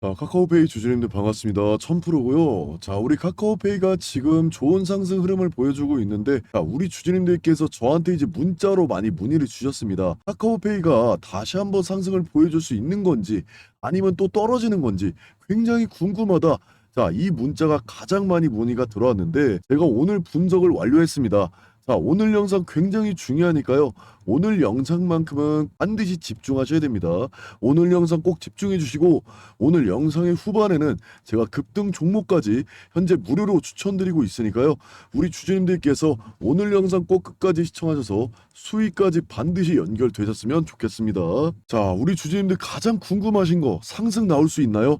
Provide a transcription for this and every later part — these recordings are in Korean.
자, 카카오페이 주주님들 반갑습니다. 1000%고요. 자, 우리 카카오페이가 지금 좋은 상승 흐름을 보여주고 있는데, 자, 우리 주주님들께서 저한테 이제 문자로 많이 문의를 주셨습니다. 카카오페이가 다시 한번 상승을 보여줄 수 있는 건지, 아니면 또 떨어지는 건지 굉장히 궁금하다. 자, 이 문자가 가장 많이 문의가 들어왔는데, 제가 오늘 분석을 완료했습니다. 자, 오늘 영상 굉장히 중요하니까요. 오늘 영상만큼은 반드시 집중하셔야 됩니다. 오늘 영상 꼭 집중해 주시고 오늘 영상의 후반에는 제가 급등 종목까지 현재 무료로 추천드리고 있으니까요. 우리 주주님들께서 오늘 영상 꼭 끝까지 시청하셔서 수익까지 반드시 연결되셨으면 좋겠습니다. 자, 우리 주주님들 가장 궁금하신 거 상승 나올 수 있나요?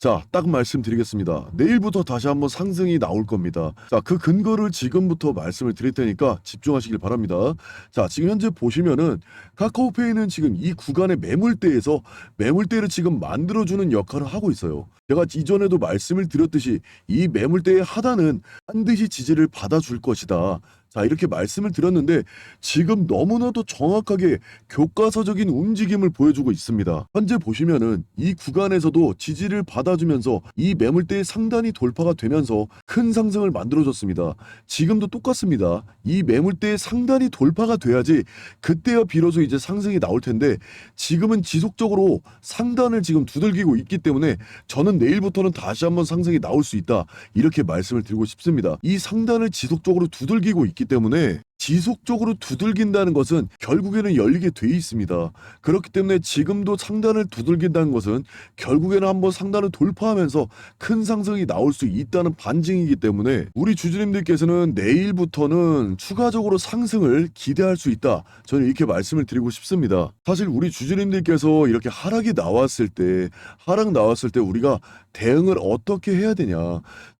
자, 딱 말씀드리겠습니다. 내일부터 다시 한번 상승이 나올 겁니다. 자, 그 근거를 지금부터 말씀을 드릴 테니까 집중하시길 바랍니다. 자, 지금 현재 보시면은 카카오페이는 지금 이 구간의 매물대에서 매물대를 지금 만들어주는 역할을 하고 있어요. 제가 이전에도 말씀을 드렸듯이 이 매물대의 하단은 반드시 지지를 받아줄 것이다. 자, 이렇게 말씀을 드렸는데 지금 너무나도 정확하게 교과서적인 움직임을 보여주고 있습니다. 현재 보시면은 이 구간에서도 지지를 받아주면서 이 매물대의 상단이 돌파가 되면서 큰 상승을 만들어줬습니다. 지금도 똑같습니다. 이 매물대의 상단이 돌파가 돼야지 그때야 비로소 이제 상승이 나올 텐데 지금은 지속적으로 상단을 지금 두들기고 있기 때문에 저는 내일부터는 다시 한번 상승이 나올 수 있다. 이렇게 말씀을 드리고 싶습니다. 이 상단을 지속적으로 두들기고 있기 때문에 지속적으로 두들긴다는 것은 결국에는 열리게 돼 있습니다. 그렇기 때문에 지금도 상단을 두들긴다는 것은 결국에는 한번 상단을 돌파하면서 큰 상승이 나올 수 있다는 반증이기 때문에 우리 주주님들께서는 내일부터는 추가적으로 상승을 기대할 수 있다. 저는 이렇게 말씀을 드리고 싶습니다. 사실 우리 주주님들께서 이렇게 하락이 나왔을 때 하락 나왔을 때 우리가 대응을 어떻게 해야 되냐.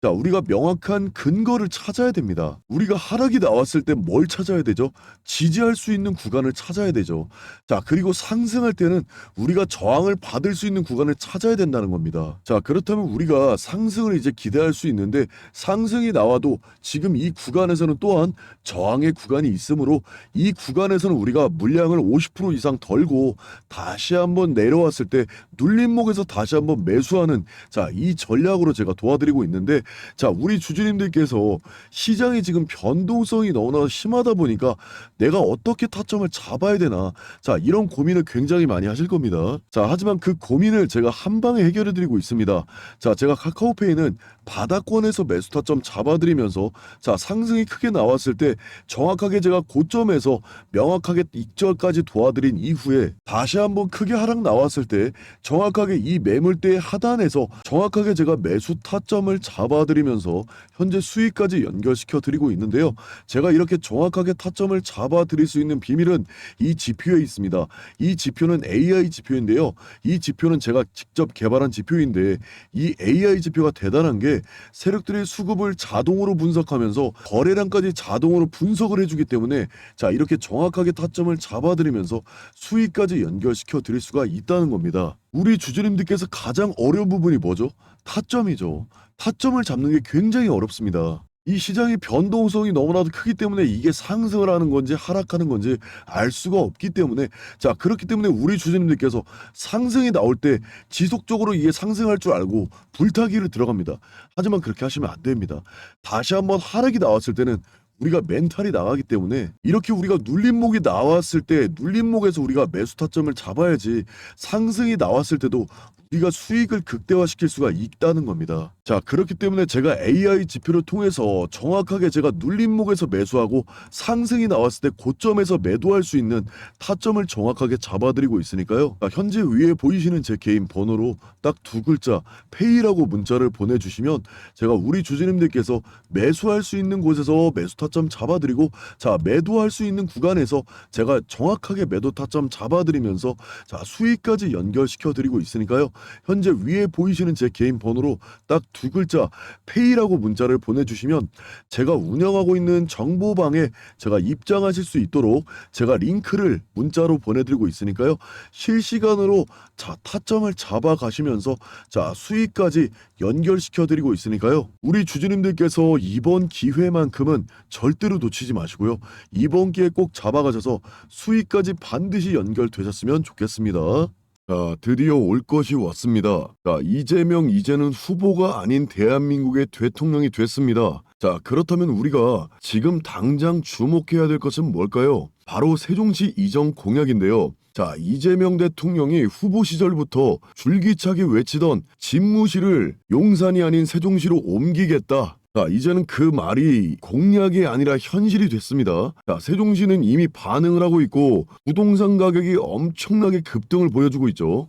자, 우리가 명확한 근거를 찾아야 됩니다. 우리가 하락이 나왔을 때뭘 찾아야 되죠? 지지할 수 있는 구간을 찾아야 되죠. 자, 그리고 상승할 때는 우리가 저항을 받을 수 있는 구간을 찾아야 된다는 겁니다. 자, 그렇다면 우리가 상승을 이제 기대할 수 있는데 상승이 나와도 지금 이 구간에서는 또한 저항의 구간이 있으므로 이 구간에서는 우리가 물량을 50% 이상 덜고 다시 한번 내려왔을 때 눌림목에서 다시 한번 매수하는 자, 이 전략으로 제가 도와드리고 있는데 자, 우리 주주님들께서 시장이 지금 변동성이 너무나 심 하다 보니까 내가 어떻게 타점을 잡아야 되나 자, 이런 고민을 굉장히 많이 하실 겁니다. 자, 하지만 그 고민을 제가 한 방에 해결해 드리고 있습니다. 자, 제가 카카오페이는 바닥권에서 매수 타점 잡아드리면서 자, 상승이 크게 나왔을 때 정확하게 제가 고점에서 명확하게 익절까지 도와드린 이후에 다시 한번 크게 하락 나왔을 때 정확하게 이 매물대의 하단에서 정확하게 제가 매수 타점을 잡아드리면서 현재 수익까지 연결시켜 드리고 있는데요. 제가 이렇게 정확하게 타점을 잡아드릴 수 있는 비밀은 이 지표에 있습니다. 이 지표는 AI 지표인데요. 이 지표는 제가 직접 개발한 지표인데 이 AI 지표가 대단한 게 세력들의 수급을 자동으로 분석하면서 거래량까지 자동으로 분석을 해주기 때문에 자 이렇게 정확하게 타점을 잡아드리면서 수익까지 연결시켜 드릴 수가 있다는 겁니다. 우리 주주님들께서 가장 어려운 부분이 뭐죠? 타점이죠. 타점을 잡는 게 굉장히 어렵습니다. 이 시장의 변동성이 너무나도 크기 때문에 이게 상승을 하는 건지 하락하는 건지 알 수가 없기 때문에 자 그렇기 때문에 우리 주주님들께서 상승이 나올 때 지속적으로 이게 상승할 줄 알고 불타기를 들어갑니다. 하지만 그렇게 하시면 안 됩니다. 다시 한번 하락이 나왔을 때는 우리가 멘탈이 나가기 때문에 이렇게 우리가 눌림목이 나왔을 때 눌림목에서 우리가 매수 타점을 잡아야지 상승이 나왔을 때도 우리가 수익을 극대화시킬 수가 있다는 겁니다. 자, 그렇기 때문에 제가 AI 지표를 통해서 정확하게 제가 눌림목에서 매수하고 상승이 나왔을 때 고점에서 매도할 수 있는 타점을 정확하게 잡아드리고 있으니까요. 자, 현재 위에 보이시는 제 개인 번호로 딱 두 글자 페이라고 문자를 보내주시면 제가 우리 주주님들께서 매수할 수 있는 곳에서 매수 타점 잡아드리고 자 매도할 수 있는 구간에서 제가 정확하게 매도 타점 잡아드리면서 자 수익까지 연결시켜 드리고 있으니까요. 현재 위에 보이시는 제 개인 번호로 딱 두 글자 페이라고 문자를 보내주시면 제가 운영하고 있는 정보방에 제가 입장하실 수 있도록 제가 링크를 문자로 보내드리고 있으니까요. 실시간으로 자 타점을 잡아 가시면서 자 수익까지 연결시켜 드리고 있으니까요. 우리 주주님들께서 이번 기회만큼은 절대로 놓치지 마시고요. 이번 기회 꼭 잡아가셔서 수익까지 반드시 연결되셨으면 좋겠습니다. 자, 드디어 올 것이 왔습니다. 자, 이재명 이제는 후보가 아닌 대한민국의 대통령이 됐습니다. 자, 그렇다면 우리가 지금 당장 주목해야 될 것은 뭘까요? 바로 세종시 이전 공약인데요. 자, 이재명 대통령이 후보 시절부터 줄기차게 외치던 집무실을 용산이 아닌 세종시로 옮기겠다. 자, 이제는 그 말이 공약이 아니라 현실이 됐습니다. 자, 세종시는 이미 반응을 하고 있고 부동산 가격이 엄청나게 급등을 보여주고 있죠.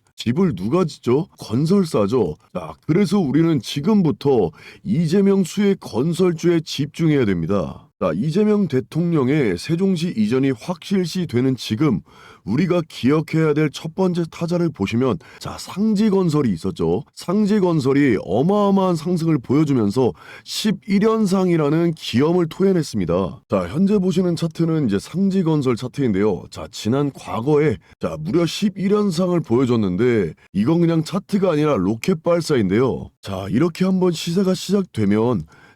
집을 누가 짓죠? 건설사죠. 자, 그래서 우리는 지금부터 이재명 수의 건설주에 집중해야 됩니다. 자, 이재명 대통령의 세종시 이전이 확실시 되는 지금 우리가 기억해야 될 첫 번째 타자를 보시면 자, 상지건설이 있었죠. 상지건설이 어마어마한 상승을 보여주면서 11연상이라는 기염을 토해냈습니다. 자, 현재 보시는 차트는 이제 상지건설 차트인데요. 자, 지난 과거에 자, 무려 11연상을 보여줬는데 이건 그냥 차트가 아니라 로켓 발사인데요. 자, 이렇게 한번 시세가 시작되면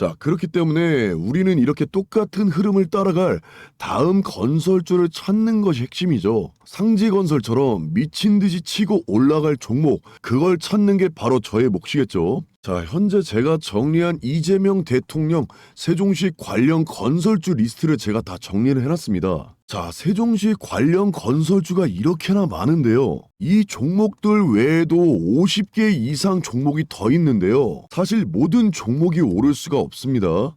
자, 그렇기 때문에 우리는 이렇게 똑같은 흐름을 따라갈 다음 건설주를 찾는 것이 핵심이죠. 상지 건설처럼 미친 듯이 치고 올라갈 종목, 그걸 찾는 게 바로 저의 몫이겠죠. 자, 현재 제가 정리한 이재명 대통령 세종시 관련 건설주 리스트를 제가 다 정리를 해놨습니다. 자, 세종시 관련 건설주가 이렇게나 많은데요. 이 종목들 외에도 50개 이상 종목이 더 있는데요. 사실 모든 종목이 오를 수가 없습니다.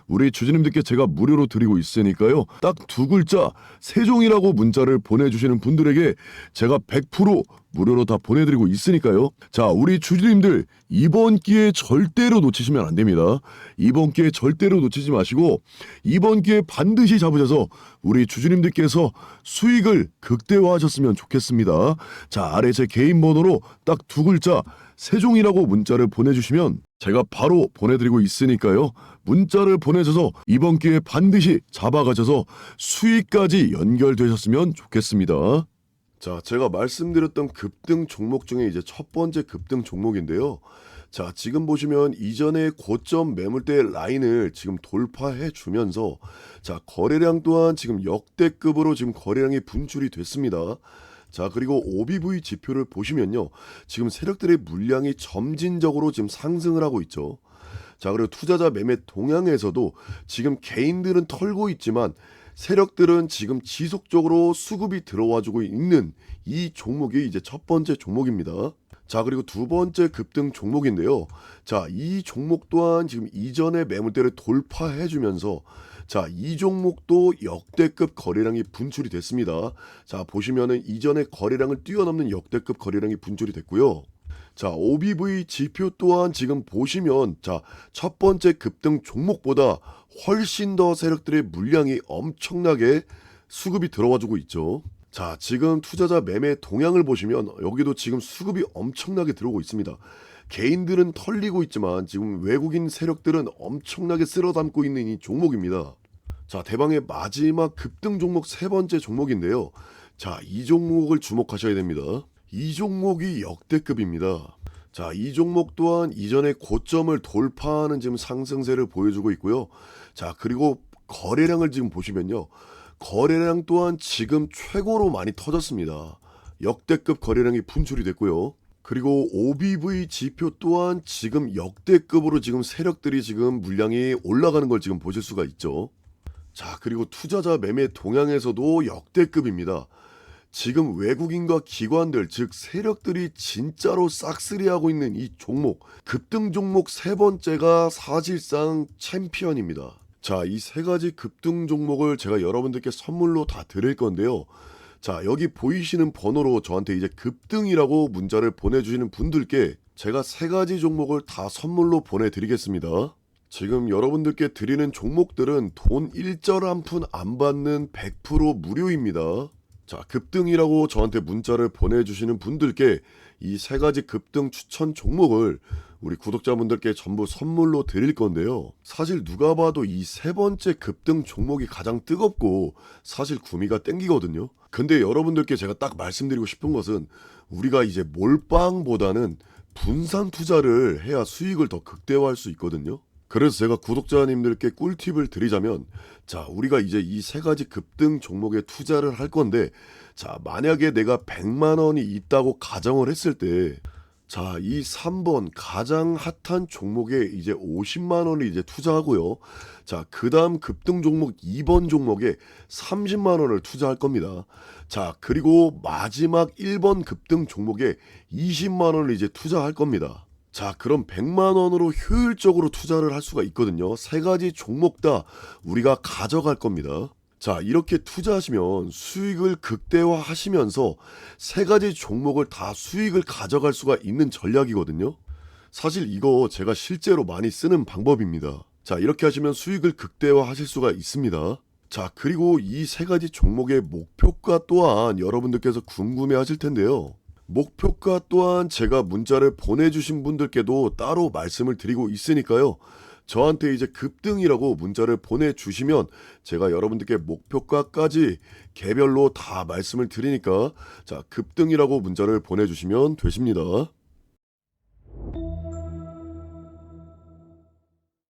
우리 주주님들께 제가 무료로 드리고 있으니까요. 딱 두 글자 세종이라고 문자를 보내주시는 분들에게 제가 100% 무료로 다 보내드리고 있으니까요. 자, 우리 주주님들 이번 기회 절대로 놓치시면 안 됩니다. 이번 기회 절대로 놓치지 마시고 이번 기회 반드시 잡으셔서 우리 주주님들께서 수익을 극대화하셨으면 좋겠습니다. 자, 아래 제 개인 번호로 딱 두 글자 세종이라고 문자를 보내주시면 제가 바로 보내드리고 있으니까요. 문자를 보내셔서 이번 기회에 반드시 잡아가셔서 수익까지 연결되셨으면 좋겠습니다. 자, 제가 말씀드렸던 급등 종목 중에 이제 첫 번째 급등 종목인데요. 자, 지금 보시면 이전의 고점 매물대 라인을 지금 돌파해 주면서 자, 거래량 또한 지금 역대급으로 지금 거래량이 분출이 됐습니다. 자, 그리고 OBV 지표를 보시면요. 지금 세력들의 물량이 점진적으로 지금 상승을 하고 있죠. 자, 그리고 투자자 매매 동향에서도 지금 개인들은 털고 있지만 세력들은 지금 지속적으로 수급이 들어와 주고 있는 이 종목이 이제 첫 번째 종목입니다. 자, 그리고 두 번째 급등 종목인데요. 자, 이 종목 또한 지금 이전의 매물대를 돌파해 주면서 자, 이 종목도 역대급 거래량이 분출이 됐습니다. 자, 보시면은 이전의 거래량을 뛰어넘는 역대급 거래량이 분출이 됐고요. 자, OBV 지표 또한 지금 보시면 자, 첫 번째 급등 종목보다 훨씬 더 세력들의 물량이 엄청나게 수급이 들어와 주고 있죠. 자, 지금 투자자 매매 동향을 보시면 여기도 지금 수급이 엄청나게 들어오고 있습니다. 개인들은 털리고 있지만 지금 외국인 세력들은 엄청나게 쓸어 담고 있는 이 종목입니다. 자, 대방의 마지막 급등 종목 세 번째 종목인데요. 자, 이 종목을 주목하셔야 됩니다. 이 종목이 역대급입니다. 자, 이 종목 또한 이전의 고점을 돌파하는 지금 상승세를 보여주고 있고요. 자, 그리고 거래량을 지금 보시면요. 거래량 또한 지금 최고로 많이 터졌습니다. 역대급 거래량이 분출이 됐고요. 그리고 OBV 지표 또한 지금 역대급으로 지금 세력들이 지금 물량이 올라가는 걸 지금 보실 수가 있죠. 자, 그리고 투자자 매매 동향에서도 역대급입니다. 지금 외국인과 기관들, 즉 세력들이 진짜로 싹쓸이하고 있는 이 종목, 급등 종목 세 번째가 사실상 챔피언입니다. 자, 이 세 가지 급등 종목을 제가 여러분들께 선물로 다 드릴 건데요. 자, 여기 보이시는 번호로 저한테 이제 급등이라고 문자를 보내주시는 분들께 제가 세 가지 종목을 다 선물로 보내드리겠습니다. 지금 여러분들께 드리는 종목들은 돈 일절 한 푼 안 받는 100% 무료입니다. 자, 급등이라고 저한테 문자를 보내주시는 분들께 이 세 가지 급등 추천 종목을 우리 구독자분들께 전부 선물로 드릴 건데요. 사실 누가 봐도 이 세 번째 급등 종목이 가장 뜨겁고 사실 구미가 땡기거든요. 근데 여러분들께 제가 딱 말씀드리고 싶은 것은 우리가 이제 몰빵보다는 분산 투자를 해야 수익을 더 극대화할 수 있거든요. 그래서 제가 구독자님들께 꿀팁을 드리자면 자 우리가 이제 이 세 가지 급등 종목에 투자를 할 건데 자 만약에 내가 100만 원이 있다고 가정을 했을 때 자, 이 3번 가장 핫한 종목에 이제 50만 원을 이제 투자하고요. 자, 그다음 급등 종목 2번 종목에 30만 원을 투자할 겁니다. 자, 그리고 마지막 1번 급등 종목에 20만 원을 이제 투자할 겁니다. 자, 그럼 100만 원으로 효율적으로 투자를 할 수가 있거든요. 세 가지 종목 다 우리가 가져갈 겁니다. 자, 이렇게 투자하시면 수익을 극대화하시면서 세 가지 종목을 다 수익을 가져갈 수가 있는 전략이거든요. 사실 이거 제가 실제로 많이 쓰는 방법입니다. 자, 이렇게 하시면 수익을 극대화하실 수가 있습니다. 자, 그리고 이 세 가지 종목의 목표가 또한 여러분들께서 궁금해 하실 텐데요. 목표가 또한 제가 문자를 보내주신 분들께도 따로 말씀을 드리고 있으니까요. 저한테 이제 급등이라고 문자를 보내주시면 제가 여러분들께 목표가까지 개별로 다 말씀을 드리니까 자 급등이라고 문자를 보내주시면 되십니다.